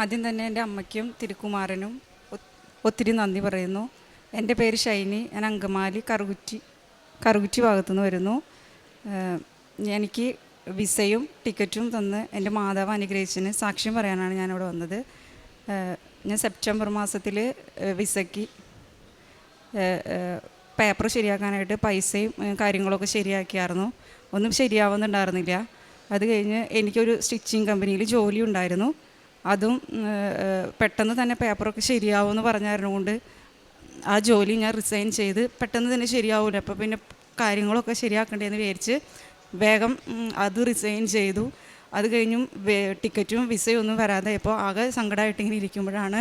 ആദ്യം തന്നെ എന്റെ അമ്മയ്ക്കും തിരുക്കുമാരനും ഒത്തിരി നന്ദി പറയുന്നു. എന്റെ പേര് ഷൈനി ഞാൻ അങ്കമാലി കറുകുറ്റി കറുകുറ്റി ഭാഗത്തു നിന്ന് വരുന്നു എനിക്ക് വിസയും ടിക്കറ്റും തന്ന് എന്റെ മാതാവ് അനുഗ്രഹിച്ചതിന് സാക്ഷ്യം പറയാനാണ് ഞാനിവിടെ വന്നത്. ഞാൻ സെപ്റ്റംബർ മാസത്തിൽ വിസയ്ക്ക് പേപ്പർ ശരിയാക്കാനായിട്ട് പൈസയും കാര്യങ്ങളൊക്കെ ശരിയാക്കിയായിരുന്നു. ഒന്നും ശരിയാവുന്നുണ്ടായിരുന്നില്ല. അത് കഴിഞ്ഞ് എനിക്കൊരു സ്റ്റിച്ചിങ് കമ്പനിയിൽ ജോലി ഉണ്ടായിരുന്നു. അതും പെട്ടെന്ന് തന്നെ പേപ്പറൊക്കെ ശരിയാവുമെന്ന് പറഞ്ഞായിരുന്നു കൊണ്ട് ആ ജോലി ഞാൻ റിസൈൻ ചെയ്ത് പെട്ടെന്ന് തന്നെ ശരിയാവില്ല അപ്പോൾ പിന്നെ കാര്യങ്ങളൊക്കെ ശരിയാക്കണ്ടേന്ന് വിചാരിച്ച് വേഗം അത് റിസൈൻ ചെയ്തു. അത് കഴിഞ്ഞും ടിക്കറ്റും വിസയും ഒന്നും വരാതായപ്പോൾ ആകെ സങ്കടമായിട്ട് ഇങ്ങനെ ഇരിക്കുമ്പോഴാണ്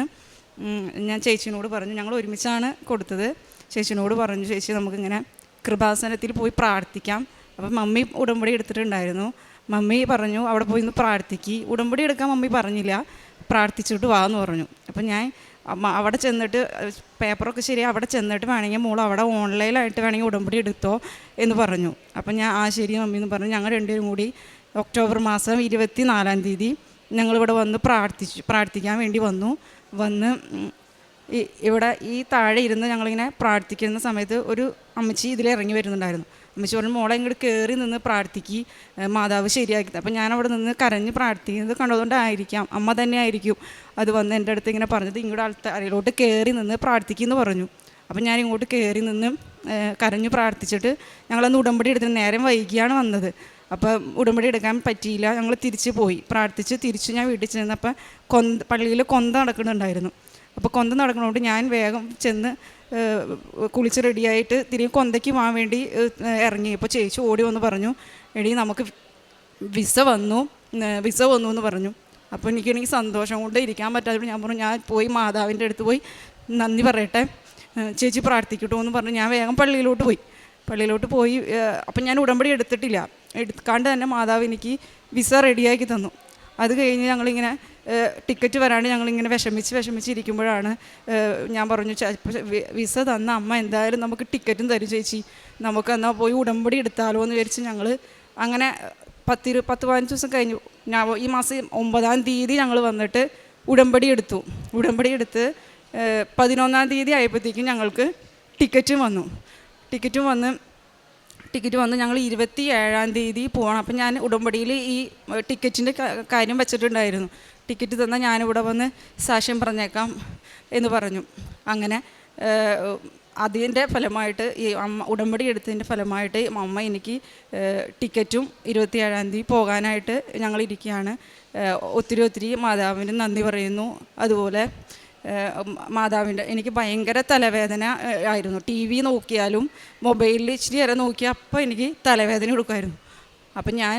ഞാൻ ചേച്ചിനോട് പറഞ്ഞു ഞങ്ങൾ ഒരുമിച്ചാണ് കൊടുത്തത്. ചേച്ചിനോട് പറഞ്ഞു ചേച്ചി നമുക്കിങ്ങനെ കൃപാസനത്തിൽ പോയി പ്രാർത്ഥിക്കാം. അപ്പം മമ്മി ഉടമ്പടി എടുത്തിട്ടുണ്ടായിരുന്നു. മമ്മി പറഞ്ഞു അവിടെ പോയി ഒന്ന് പ്രാർത്ഥിക്ക്. ഉടമ്പടി എടുക്കാൻ മമ്മി പറഞ്ഞില്ല. പ്രാർത്ഥിച്ചിട്ട് വാ എന്ന് പറഞ്ഞു. അപ്പം ഞാൻ അവിടെ ചെന്നിട്ട് പേപ്പറൊക്കെ ശരി അവിടെ ചെന്നിട്ട് വേണമെങ്കിൽ മോൾ അവിടെ ഓൺലൈനായിട്ട് വേണമെങ്കിൽ ഉടമ്പടി എടുത്തോ എന്ന് പറഞ്ഞു. അപ്പം ഞാൻ ആ ശരി മമ്മി എന്ന് പറഞ്ഞു. ഞങ്ങൾ രണ്ടുപേരും കൂടി ഒക്ടോബർ മാസം ഇരുപത്തി നാലാം തീയതി ഞങ്ങളിവിടെ വന്ന് പ്രാർത്ഥിച്ചു പ്രാർത്ഥിക്കാൻ വേണ്ടി വന്നു. വന്ന് ഈ ഇവിടെ ഈ താഴെ ഇരുന്ന് ഞങ്ങളിങ്ങനെ പ്രാർത്ഥിക്കുന്ന സമയത്ത് ഒരു അമ്മച്ചി ഇതിൽ ഇറങ്ങി വരുന്നുണ്ടായിരുന്നു. അമ്മച്ചി പറഞ്ഞു മോളെ ഇങ്ങോട്ട് കയറി നിന്ന് പ്രാർത്ഥിക്കി. മാതാവ് ശരിയാക്കി അപ്പം ഞാൻ അവിടെ നിന്ന് കരഞ്ഞ് പ്രാർത്ഥിക്കുന്നത് കണ്ടതുകൊണ്ടായിരിക്കാം. അമ്മ തന്നെ ആയിരിക്കും അത് വന്ന് എന്റെ അടുത്ത് ഇങ്ങനെ പറഞ്ഞത്. ഇങ്ങോട്ട് ആൾക്കാരിലോട്ട് കയറി നിന്ന് പ്രാർത്ഥിക്കുമെന്ന് പറഞ്ഞു. അപ്പം ഞാൻ ഇങ്ങോട്ട് കയറി നിന്ന് കരഞ്ഞു പ്രാർത്ഥിച്ചിട്ട് ഞങ്ങളന്ന് ഉടമ്പടി എടുത്തിട്ട് നേരം വൈകിയാണ് വന്നത്. അപ്പം ഉടമ്പടി എടുക്കാൻ പറ്റിയില്ല. ഞങ്ങൾ തിരിച്ച് പോയി. പ്രാർത്ഥിച്ച് തിരിച്ച് ഞാൻ വീട്ടിൽ ചെന്നപ്പോൾ കൊന്ത പള്ളിയിൽ കൊന്ത നടക്കുന്നുണ്ടായിരുന്നു. അപ്പോൾ കൊന്ത നടക്കണോണ്ട് ഞാൻ വേഗം ചെന്ന് കുളിച്ച് റെഡിയായിട്ട് തിരികെ കൊന്തയ്ക്ക് പോകാൻ വേണ്ടി ഇറങ്ങി. അപ്പോൾ ചേച്ചി ഓടി വന്ന് പറഞ്ഞു എടി നമുക്ക് വിസ വന്നു വിസ വന്നു എന്ന് പറഞ്ഞു. അപ്പോൾ എനിക്കാണെങ്കിൽ എനിക്ക് സന്തോഷം കൊണ്ട് ഇരിക്കാൻ പറ്റാതെ ഞാൻ പറഞ്ഞു ഞാൻ പോയി മാതാവിന്റെ അടുത്ത് പോയി നന്ദി പറയട്ടെ. ചേച്ചി പ്രാർത്ഥിക്കട്ടോ എന്ന് പറഞ്ഞു. ഞാൻ വേഗം പള്ളിയിലോട്ട് പോയി. പള്ളിയിലോട്ട് പോയി അപ്പം ഞാൻ ഉടമ്പടി എടുത്തിട്ടില്ല. എടുക്കാണ്ട് തന്നെ മാതാവ് എനിക്ക് വിസ റെഡിയാക്കി തന്നു. അത് കഴിഞ്ഞ് ഞങ്ങളിങ്ങനെ ടിക്കറ്റ് വരാണ്ട് ഞങ്ങളിങ്ങനെ വിഷമിച്ച് വിഷമിച്ചിരിക്കുമ്പോഴാണ് ഞാൻ പറഞ്ഞു "ചേ, ഇപ്പൊ വി- വിസ തന്ന അമ്മ എന്തായാലും നമുക്ക് ടിക്കറ്റും തരും ചേച്ചി. നമുക്ക് എന്നാൽ പോയി ഉടമ്പടി എടുത്താലോ എന്ന് വിചാരിച്ച് ഞങ്ങൾ അങ്ങനെ പത്തിരു പത്ത് പതിനഞ്ച് ദിവസം കഴിഞ്ഞു. ഞാൻ ഈ മാസം ഒമ്പതാം തീയതി ഞങ്ങൾ വന്നിട്ട് ഉടമ്പടി എടുത്തു. ഉടമ്പടി എടുത്ത് പതിനൊന്നാം തീയതി ആയപ്പോഴത്തേക്കും ഞങ്ങൾക്ക് ടിക്കറ്റും വന്നു. ടിക്കറ്റും വന്ന് ടിക്കറ്റ് വന്ന് ഞങ്ങൾ ഇരുപത്തി ഏഴാം തീയതി പോകണം അപ്പം ഞാൻ ഉടമ്പടിയിൽ ഈ ടിക്കറ്റിന്റെ കാര്യം വെച്ചിട്ടുണ്ടായിരുന്നു. ടിക്കറ്റ് തന്നാൽ ഞാനിവിടെ വന്ന് സാക്ഷ്യം പറഞ്ഞേക്കാം എന്ന് പറഞ്ഞു. അങ്ങനെ അതിന്റെ ഫലമായിട്ട് ഈ അമ്മ ഉടമ്പടി എടുത്തതിന്റെ ഫലമായിട്ട് അമ്മ എനിക്ക് ടിക്കറ്റും ഇരുപത്തി ഏഴാം തീയതി പോകാനായിട്ട് ഞങ്ങൾ ഇരിക്കുകയാണ് ഒത്തിരി ഒത്തിരി മാതാവിന് നന്ദി പറയുന്നു. അതുപോലെ മാതാവിന്റെ എനിക്ക് ഭയങ്കര തലവേദന ആയിരുന്നു. ടി വി നോക്കിയാലും മൊബൈലിൽ ഇച്ചിരി നേരം നോക്കിയാൽ അപ്പോൾ എനിക്ക് തലവേദന എടുക്കുമായിരുന്നു അപ്പം ഞാൻ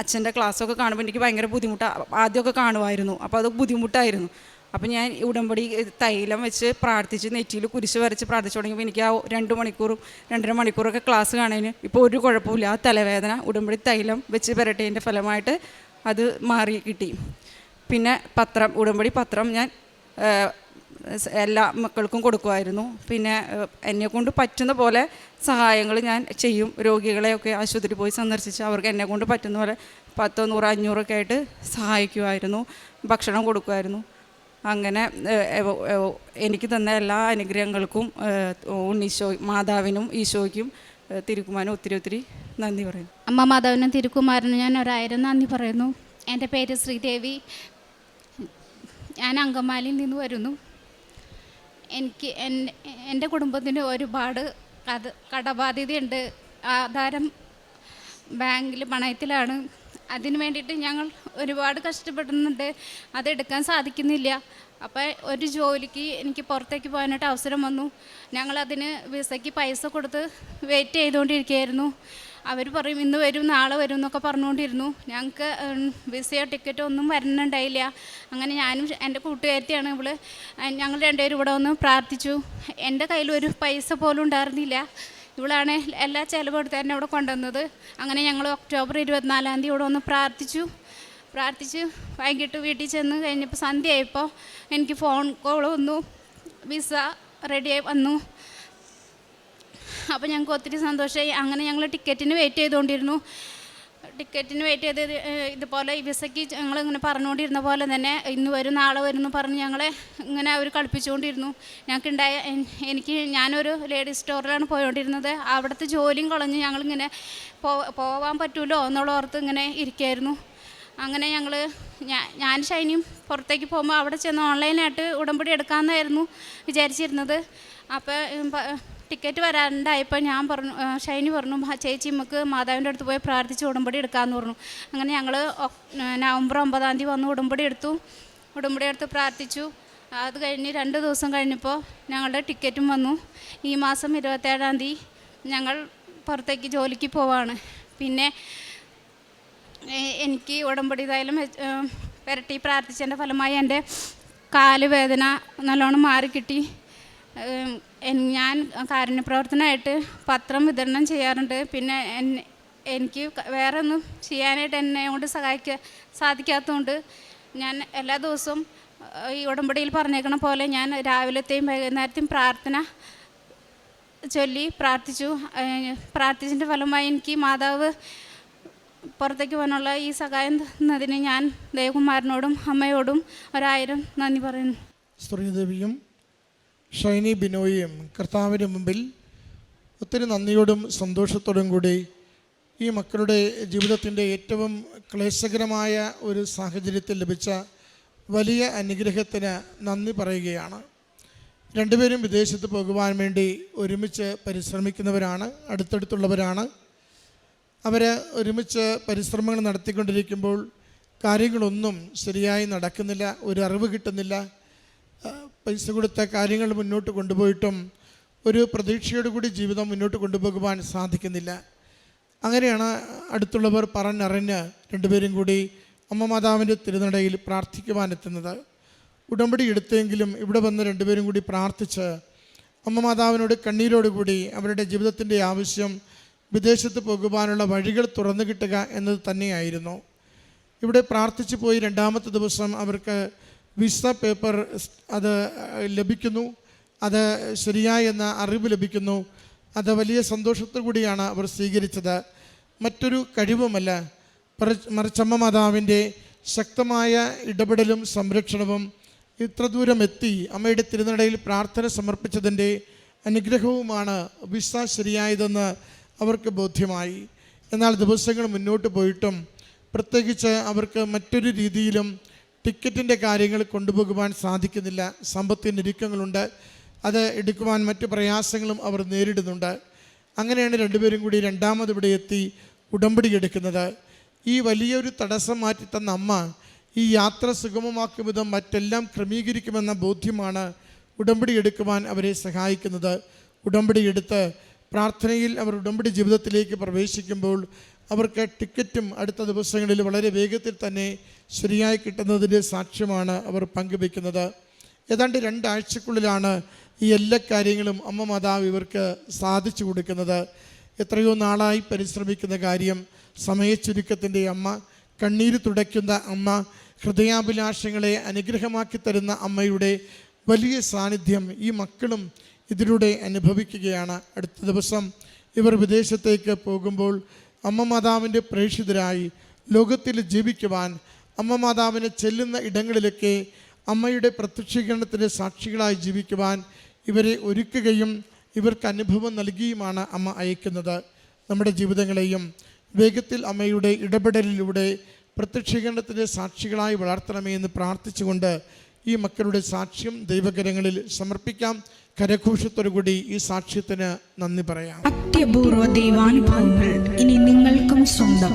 അച്ഛന്റെ ക്ലാസ്സൊക്കെ കാണുമ്പോൾ എനിക്ക് ഭയങ്കര ബുദ്ധിമുട്ടാണ് ആദ്യമൊക്കെ കാണുമായിരുന്നു അപ്പോൾ അത് ബുദ്ധിമുട്ടായിരുന്നു. അപ്പം ഞാൻ ഉടമ്പടി തൈലം വെച്ച് പ്രാർത്ഥിച്ച് നെറ്റിയിൽ കുരിശ് വരച്ച് പ്രാർത്ഥിച്ചു തുടങ്ങിയപ്പോൾ എനിക്ക് ആ രണ്ട് മണിക്കൂറും രണ്ടര മണിക്കൂറൊക്കെ ക്ലാസ് കാണാൻ ഇപ്പോൾ ഒരു കുഴപ്പമില്ല ആ തലവേദന ഉടമ്പടി തൈലം വെച്ച് പുരട്ടിയതിന്റെ ഫലമായിട്ട് അത് മാറി കിട്ടി. പിന്നെ പത്രം ഉടമ്പടി പത്രം ഞാൻ എല്ലാ മക്കൾക്കും കൊടുക്കുമായിരുന്നു. പിന്നെ എന്നെ എന്നെക്കൊണ്ട് പറ്റുന്ന പോലെ സഹായങ്ങൾ ഞാൻ ചെയ്യും. രോഗികളെയൊക്കെ ആശുപത്രി പോയി സന്ദർശിച്ച് അവർക്ക് എന്നെക്കൊണ്ട് പറ്റുന്ന പോലെ പത്തോ നൂറോ അഞ്ഞൂറൊക്കെ ആയിട്ട് സഹായിക്കുമായിരുന്നു. ഭക്ഷണം കൊടുക്കുമായിരുന്നു. അങ്ങനെ എനിക്ക് തന്ന എല്ലാ അനുഗ്രഹങ്ങൾക്കും ഉണ്ണീശോ മാതാവിനും ഈശോയ്ക്കും തിരുക്കുമാരനും ഒത്തിരി ഒത്തിരി നന്ദി പറയുന്നു. അമ്മ മാതാവിനും തിരുക്കുമാരനും ഞാൻ ഒരായിരം നന്ദി പറയുന്നു. എന്റെ പേര് ശ്രീദേവി. ഞാൻ അങ്കമാലിയിൽ നിന്ന് വരുന്നു. എനിക്ക് എൻ- എന്റെ കുടുംബത്തിന് ഒരുപാട് കഥ കടബാധ്യതയുണ്ട്. ആധാരം ബാങ്കിൽ പണയത്തിലാണ്. അതിന് വേണ്ടിയിട്ട് ഞങ്ങൾ ഒരുപാട് കഷ്ടപ്പെടുന്നുണ്ട്. അതെടുക്കാൻ സാധിക്കുന്നില്ല. അപ്പോൾ ഒരു ജോലിക്ക് എനിക്ക് പുറത്തേക്ക് പോകാനായിട്ട് അവസരം വന്നു. ഞങ്ങളതിന് വിസയ്ക്ക് പൈസ കൊടുത്ത് വെയിറ്റ് ചെയ്തുകൊണ്ടിരിക്കുകയായിരുന്നു. അവർ പറയും ഇന്ന് വരും നാളെ വരും എന്നൊക്കെ പറഞ്ഞുകൊണ്ടിരുന്നു. ഞങ്ങൾക്ക് വിസയോ ടിക്കറ്റോ ഒന്നും വരുന്നുണ്ടായില്ല അങ്ങനെ ഞാനും എന്റെ കൂട്ടുകാരിയാണ് ഇവൾ. ഞങ്ങൾ രണ്ടുപേരും ഇവിടെ ഒന്ന് പ്രാർത്ഥിച്ചു. എന്റെ കയ്യിൽ ഒരു പൈസ പോലും ഉണ്ടായിരുന്നില്ല. ഇവളാണ് എല്ലാ ചിലവ് എടുത്ത് എന്നെ ഇവിടെ കൊണ്ടുവന്നത്. അങ്ങനെ ഞങ്ങൾ ഒക്ടോബർ ഇരുപത്തിനാലാം തീയതി ഇവിടെ ഒന്ന് പ്രാർത്ഥിച്ചു. പ്രാർത്ഥിച്ച് വൈകിട്ട് വീട്ടിൽ ചെന്ന് കഴിഞ്ഞപ്പോൾ സന്ധ്യയായപ്പോൾ എനിക്ക് ഫോൺ കോൾ വന്നു. വിസ റെഡിയായി വന്നു. അപ്പോൾ ഞങ്ങൾക്ക് ഒത്തിരി സന്തോഷമായി. അങ്ങനെ ഞങ്ങൾ ടിക്കറ്റിന് വെയിറ്റ് ചെയ്തുകൊണ്ടിരുന്നു ടിക്കറ്റിന് വെയിറ്റ് ചെയ്ത് ഇതുപോലെ വിസയ്ക്ക് ഞങ്ങൾ ഇങ്ങനെ പറഞ്ഞുകൊണ്ടിരുന്ന പോലെ തന്നെ ഇന്ന് വരും നാളെ വരും എന്ന് പറഞ്ഞ് ഞങ്ങളെ ഇങ്ങനെ അവർ കളിപ്പിച്ചുകൊണ്ടിരുന്നു ഞങ്ങൾക്കുണ്ടായ എനിക്ക് ഞാനൊരു ലേഡീസ് സ്റ്റോറിലാണ് പോയോണ്ടിരുന്നത്. അവിടുത്തെ ജോലിയും കളഞ്ഞ് ഞങ്ങളിങ്ങനെ പോവാൻ പറ്റുമല്ലോ എന്നുള്ള ഓർത്ത് ഇങ്ങനെ ഇരിക്കുമായിരുന്നു അങ്ങനെ ഞങ്ങൾ ഞാൻ ഷൈനിയും പുറത്തേക്ക് പോകുമ്പോൾ അവിടെ ചെന്ന് ഓൺലൈനായിട്ട് ഉടമ്പടി എടുക്കാമെന്നായിരുന്നു വിചാരിച്ചിരുന്നത്. അപ്പോൾ ടിക്കറ്റ് വരാണ്ടായപ്പോൾ ഞാൻ പറഞ്ഞു ഷൈനി പറഞ്ഞു ചേച്ചി നമുക്ക് മാതാവിന്റെ അടുത്ത് പോയി പ്രാർത്ഥിച്ച് ഉടമ്പടി എടുക്കാമെന്ന് പറഞ്ഞു. അങ്ങനെ ഞങ്ങൾ നവംബർ ഒമ്പതാം തീയതി വന്ന് ഉടമ്പടി എടുത്തു. ഉടമ്പടി എടുത്ത് പ്രാർത്ഥിച്ചു. അത് കഴിഞ്ഞ് രണ്ട് ദിവസം കഴിഞ്ഞപ്പോൾ ഞങ്ങളുടെ ടിക്കറ്റും വന്നു. ഈ മാസം ഇരുപത്തേഴാം തീയതി ഞങ്ങൾ പുറത്തേക്ക് ജോലിക്ക് പോവാണ്. പിന്നെ എനിക്ക് ഉടമ്പടി ഇതായാലും പുരട്ടി പ്രാർത്ഥിച്ചതിന്റെ ഫലമായി എന്റെ കാൽ വേദന നല്ലോണം മാറിക്കിട്ടി. ഞാൻ കാരുണ്യ പ്രവർത്തനമായിട്ട് പത്രം വിതരണം ചെയ്യാറുണ്ട്. പിന്നെ എനിക്ക് വേറെ ഒന്നും ചെയ്യാനായിട്ട് എന്നെ കൊണ്ട് സഹായിക്കുക സാധിക്കാത്തതുകൊണ്ട് ഞാൻ എല്ലാ ദിവസവും ഈ ഉടമ്പടിയിൽ പറഞ്ഞേക്കണ പോലെ ഞാൻ രാവിലത്തെയും വൈകുന്നേരത്തെയും പ്രാർത്ഥന ചൊല്ലി പ്രാർത്ഥിച്ചു. പ്രാർത്ഥിച്ചതിന്റെ ഫലമായി എനിക്ക് മാതാവ് പുറത്തേക്ക് പോകാനുള്ള ഈ സഹായം തന്നതിന് ഞാൻ ദേവകുമാരനോടും അമ്മയോടും ഒരായിരം നന്ദി പറയുന്നു. ശ്രീദേവിയും ഷൈനി ബിനോയും കർത്താവിന് മുമ്പിൽ ഒത്തിരി നന്ദിയോടും സന്തോഷത്തോടും കൂടി ഈ മക്കളുടെ ജീവിതത്തിന്റെ ഏറ്റവും ക്ലേശകരമായ ഒരു സാഹചര്യത്തിൽ ലഭിച്ച വലിയ അനുഗ്രഹത്തിന് നന്ദി പറയുകയാണ്. രണ്ടുപേരും വിദേശത്ത് പോകുവാൻ വേണ്ടി ഒരുമിച്ച് പരിശ്രമിക്കുന്നവരാണ് അടുത്തടുത്തുള്ളവരാണ്. അവർ ഒരുമിച്ച് പരിശ്രമങ്ങൾ നടത്തിക്കൊണ്ടിരിക്കുമ്പോൾ കാര്യങ്ങളൊന്നും ശരിയായി നടക്കുന്നില്ല ഒരു അറിവ് കിട്ടുന്നില്ല. പൈസ കൊടുത്ത കാര്യങ്ങൾ മുന്നോട്ട് കൊണ്ടുപോയിട്ടും ഒരു പ്രതീക്ഷയോടുകൂടി ജീവിതം മുന്നോട്ട് കൊണ്ടുപോകുവാൻ സാധിക്കുന്നില്ല. അങ്ങനെയാണ് അടുത്തുള്ളവർ പറഞ്ഞറിഞ്ഞ് രണ്ടുപേരും കൂടി അമ്മ മാതാവിന്റെ തിരുനടയിൽ പ്രാർത്ഥിക്കുവാനെത്തുന്നത് ഉടമ്പടി എടുത്തെങ്കിലും ഇവിടെ വന്ന് രണ്ടുപേരും കൂടി പ്രാർത്ഥിച്ച് അമ്മ മാതാവിനോട് കണ്ണീരോടുകൂടി അവരുടെ ജീവിതത്തിന്റെ ആവശ്യം വിദേശത്ത് പോകുവാനുള്ള വഴികൾ തുറന്നു കിട്ടുക എന്നത് തന്നെയായിരുന്നു. ഇവിടെ പ്രാർത്ഥിച്ചു പോയി രണ്ടാമത്തെ ദിവസം അവർക്ക് വിസ പേപ്പർ അത് ലഭിക്കുന്നു. അത് ശരിയായ എന്ന അറിവ് ലഭിക്കുന്നു. അത് വലിയ സന്തോഷത്തോടുകൂടിയാണ് അവർ സ്വീകരിച്ചത്. മറ്റൊരു കഴിവുമല്ല. മറിച്ച് മറിച്ചമ്മ മാതാവിന്റെ ശക്തമായ ഇടപെടലും സംരക്ഷണവും ഇത്ര ദൂരം എത്തി അമ്മയുടെ തിരുനടയിൽ പ്രാർത്ഥന സമർപ്പിച്ചതിന്റെ അനുഗ്രഹവുമാണ് വിസ ശരിയായതെന്ന് അവർക്ക് ബോധ്യമായി. എന്നാൽ ദിവസങ്ങൾ മുന്നോട്ട് പോയിട്ടും പ്രത്യേകിച്ച് അവർക്ക് മറ്റൊരു രീതിയിലും ടിക്കറ്റിന്റെ കാര്യങ്ങൾ കൊണ്ടുപോകുവാൻ സാധിക്കുന്നില്ല. സമ്പത്തിന് ഞെരുക്കങ്ങളുണ്ട്. അത് എടുക്കുവാൻ മറ്റ് പ്രയാസങ്ങളും അവർ നേരിടുന്നുണ്ട്. അങ്ങനെയാണ് രണ്ടുപേരും കൂടി രണ്ടാമത് ഇവിടെ എത്തി ഉടമ്പടി എടുക്കുന്നത്. ഈ വലിയൊരു തടസ്സം മാറ്റി തന്ന അമ്മ ഈ യാത്ര സുഗമമാക്കും വിധം മറ്റെല്ലാം ക്രമീകരിക്കുമെന്ന ബോധ്യമാണ് ഉടമ്പടി എടുക്കുവാൻ അവരെ സഹായിക്കുന്നത്. ഉടമ്പടി എടുത്ത് പ്രാർത്ഥനയിൽ അവർ ഉടമ്പടി ജീവിതത്തിലേക്ക് പ്രവേശിക്കുമ്പോൾ അവർക്ക് ടിക്കറ്റും അടുത്ത ദിവസങ്ങളിൽ വളരെ വേഗത്തിൽ തന്നെ ശരിയായി കിട്ടുന്നതിന്റെ സാക്ഷ്യമാണ് അവർ പങ്കുവെക്കുന്നത് ഏതാണ്ട് രണ്ടാഴ്ചക്കുള്ളിലാണ് ഈ എല്ലാ കാര്യങ്ങളും അമ്മ മാതാവ് ഇവർക്ക് സാധിച്ചു കൊടുക്കുന്നത്. എത്രയോ നാളായി പരിശ്രമിക്കുന്ന കാര്യം സമയച്ചുരുക്കത്തിന്റെ അമ്മ കണ്ണീര് തുടയ്ക്കുന്ന അമ്മ ഹൃദയാഭിലാഷങ്ങളെ അനുഗ്രഹമാക്കി തരുന്ന അമ്മയുടെ വലിയ സാന്നിധ്യം ഈ മക്കളും ഇതിലൂടെ അനുഭവിക്കുകയാണ്. അടുത്ത ദിവസം ഇവർ വിദേശത്തേക്ക് പോകുമ്പോൾ അമ്മ മാതാവിന്റെ പ്രേക്ഷിതരായി ലോകത്തിൽ ജീവിക്കുവാൻ അമ്മ മാതാവിനെ ചെല്ലുന്ന ഇടങ്ങളിലൊക്കെ അമ്മയുടെ പ്രത്യക്ഷീകരണത്തിന്റെ സാക്ഷികളായി ജീവിക്കുവാൻ ഇവരെ ഒരുക്കുകയും ഇവർക്ക് അനുഭവം നൽകിയുമാണ് അമ്മ അയക്കുന്നത്. നമ്മുടെ ജീവിതങ്ങളെയും വേഗത്തിൽ അമ്മയുടെ ഇടപെടലിലൂടെ പ്രത്യക്ഷീകരണത്തിന്റെ സാക്ഷികളായി വളർത്തണമേ എന്ന് പ്രാർത്ഥിച്ചുകൊണ്ട് ഈ മക്കളുടെ സാക്ഷ്യം ദൈവകരങ്ങളിൽ സമർപ്പിക്കാം. കരഘോഷത്തോടുകൂടി ഈ സാക്ഷ്യത്തിന് നന്ദി പറയാം. അത്യപൂർവ ദൈവാനുഭവങ്ങൾ ഇനി നിങ്ങൾക്കും സ്വന്തം.